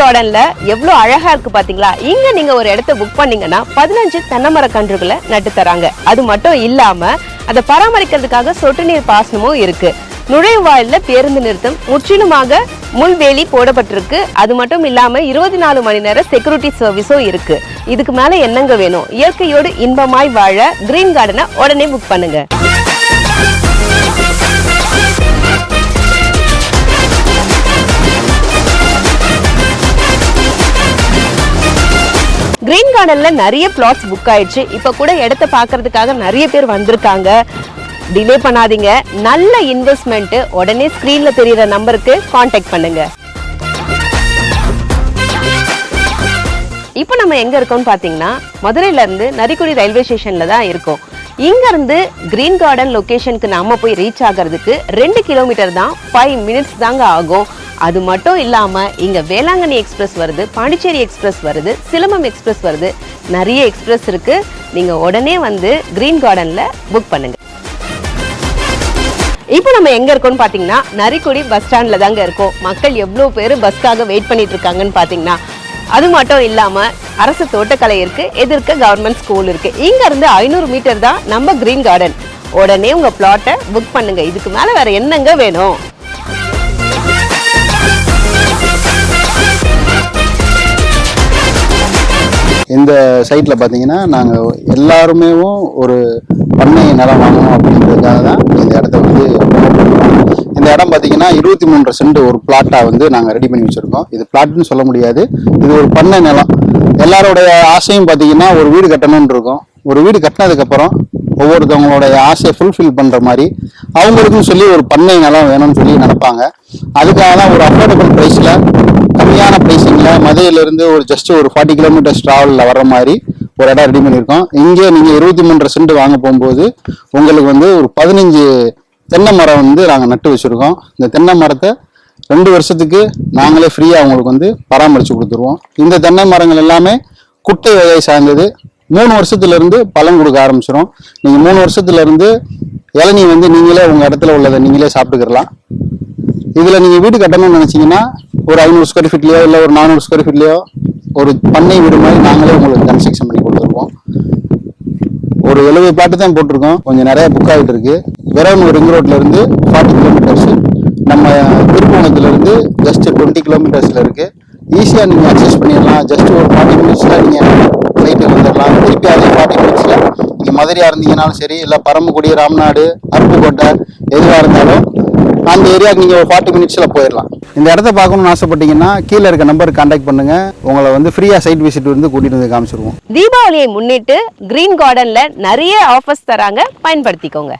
கார்டன்ல எவ்வளவு அழகா இருக்கு பாத்தீங்களா? இங்க நீங்க ஒரு இடத்த புக் பண்ணீங்கன்னா பதினஞ்சு தென்னமர கன்றுகளை நட்டு தராங்க. அது மட்டும் இல்லாம அதை பராமரிக்கிறதுக்காக சொட்டு நீர் பாசனமும் இருக்கு. நுழைவாயில பேருந்து நிறுத்தம் முற்றிலுமாக முள்வேலி போடப்பட்டிருக்கு. அது மட்டும் இல்லாம இருபத்தி நாலு மணி நேரம் செக்யூரிட்டி சர்வீஸும் இருக்கு. இதுக்கு மேல என்னங்க வேணும்? இயற்கையோடு இன்பமாய் வாழ கிரீன் கார்டனை உடனே புக் பண்ணுங்க. கொடைக்கானல்ல நிறைய பிளாட்ஸ் புக் ஆயிடுச்சு. இப்ப கூட இடத்த பார்க்கிறதுக்காக நிறைய பேர் வந்திருக்காங்க. டிலே பண்ணாதீங்க. நல்ல இன்வெஸ்ட்மெண்ட் உடனே ஸ்கிரீன்ல தெரியுற நம்பருக்கு காண்டாக்ட் பண்ணுங்க. இப்போ நம்ம எங்க இருக்கோம்னு பாத்தீங்கன்னா மதுரையில இருந்து நரிக்குடி ரயில்வே ஸ்டேஷன்ல தான் இருக்கோம். இங்க இருந்து கிரீன் கார்டன் லொகேஷனுக்கு நாம போய் ரீச் ஆகிறதுக்கு ரெண்டு கிலோமீட்டர் தான் ஃபைவ் மினிட்ஸ் தாங்க ஆகும். அது மட்டும் இல்லாமல் இங்கே வேளாங்கண்ணி எக்ஸ்பிரஸ் வருது பாண்டிச்சேரி எக்ஸ்பிரஸ் வருது சிலம்பம் எக்ஸ்பிரஸ் வருது. நிறைய எக்ஸ்பிரஸ் இருக்குது நீங்கள் உடனே வந்து க்ரீன் கார்டனில் புக் பண்ணுங்க. இப்போ நம்ம எங்கே இருக்கோம்னு பார்த்தீங்கன்னா நரிக்குடி பஸ் ஸ்டாண்டில் தாங்க இருக்கோம். மக்கள் எவ்வளோ பேர் பஸ்க்காக வெயிட் பண்ணிட்டு இருக்காங்கன்னு பார்த்தீங்கன்னா அது மட்டும் இல்லாமல் அரசு தோட்டக்கலை இருக்குது எதிர்க்க கவர்மெண்ட் ஸ்கூல் இருக்குது இங்கேருந்து ஐநூறு மீட்டர் தான் நம்ம க்ரீன் கார்டன் உடனே உங்கள் பிளாட்டை புக் பண்ணுங்கள் இதுக்கு மேலே வேறு என்னங்க வேணும்? இந்த சைட்டில் பார்த்தீங்கன்னா நாங்கள் எல்லாருமே ஒரு பண்ணை நிலம் வாங்கணும் அப்படின்றதுக்காக தான் இந்த இடத்த வந்து இந்த இடம் பார்த்தீங்கன்னா இருபத்தி மூன்று சென்ட் ஒரு பிளாட்டாக வந்து நாங்கள் ரெடி பண்ணி வச்சுருக்கோம். இது பிளாட்னு சொல்ல முடியாது. இது ஒரு பண்ணை நிலம். எல்லாருடைய ஆசையும் பார்த்தீங்கன்னா ஒரு வீடு கட்டணும்னு இருக்கும். ஒரு வீடு கட்டினதுக்கப்புறம் ஒவ்வொருத்தவங்களுடைய ஆசையை ஃபுல்ஃபில் பண்ணுற மாதிரி அவங்களுக்கும் சொல்லி ஒரு பண்ணை நிலம் வேணும்னு சொல்லி நினைப்பாங்க. அதுக்காக தான் ஒரு அஃபோர்டபுள் ப்ரைஸில் கம்மியான ப்ரைஸிங்கில் மதுரையிலேருந்து ஒரு ஜஸ்ட் ஒரு ஃபார்ட்டி கிலோமீட்டர்ஸ் ட்ராவலில் வர மாதிரி ஒரு இடம் ரெடி பண்ணியிருக்கோம். இங்கே நீங்கள் இருபத்தி மூன்று சென்ட் வாங்க போகும்போது உங்களுக்கு வந்து ஒரு பதினஞ்சு தென்னை மரம் வந்து நாங்கள் நட்டு வச்சுருக்கோம். இந்த தென்னை மரத்தை ரெண்டு வருஷத்துக்கு நாங்களே ஃப்ரீயாக அவங்களுக்கு வந்து பராமரித்து கொடுத்துருவோம். இந்த தென்னை மரங்கள் எல்லாமே குட்டை வகையை சார்ந்தது. மூணு வருஷத்துல இருந்து பலன் கொடுக்க ஆரம்பிச்சிடும் நீங்கள் மூணு வருஷத்துல இருந்து இளநீ வந்து நீங்களே உங்கள் இடத்துல உள்ளதை நீங்களே சாப்பிட்டுக்கலாம் இதில் நீங்கள் வீடு கட்டணும்னு நினச்சிங்கன்னா ஒரு ஐநூறு ஸ்கொயர் ஃபீட்லேயோ இல்லை ஒரு நானூறு ஸ்கொயர் ஃபீட்லேயோ ஒரு பண்ணை வீடு மாதிரி நாங்களே உங்களுக்கு கன்ஸ்ட்ரக்ஷன் பண்ணி கொடுத்துருவோம் ஒரு எழுபது பாட்டு தான் போட்டிருக்கோம். கொஞ்சம் நிறைய புக் ஆகிட்டு இருக்கு. விரவனூர் ரிங் ரோட்ல இருந்து ஃபார்ட்டி கிலோமீட்டர்ஸ் நம்ம திருப்போணத்துல இருந்து ஜஸ்ட் டுவெண்ட்டி கிலோமீட்டர்ஸ்ல இருக்கு. ஈஸியாக நீங்கள் அட்ஜஸ்ட் பண்ணிடலாம் ஜஸ்ட் ஒரு ஃபார்ட்டி மினிட்ஸில் நீங்கள் ஃப்ளைட்டில் வந்துடலாம் திருப்பி அதே ஃபார்ட்டி மினிட்ஸில் நீங்கள் மதுரையாக இருந்தீங்கனாலும் சரி இல்லை பரமக்குடி ராம்நாடு அருப்புக்கோட்டை எதுவாக இருந்தாலும் அந்த ஏரியாவுக்கு நீங்கள் ஒரு ஃபார்ட்டி மினிட்ஸில் போயிடலாம் இந்த இடத்த பார்க்கணும்னு ஆசைப்பட்டீங்கன்னா கீழே இருக்க நம்பருக்கு கான்டாக்ட் பண்ணுங்கள் உங்களை வந்து ஃப்ரீயாக சைட் விசிட் வந்து கூட்டிகிட்டு வந்து காமிச்சிருவோம். தீபாவளியை முன்னிட்டு கிரீன் கார்டனில் நிறைய ஆஃபர்ஸ் தராங்க. பயன்படுத்திக்கோங்க.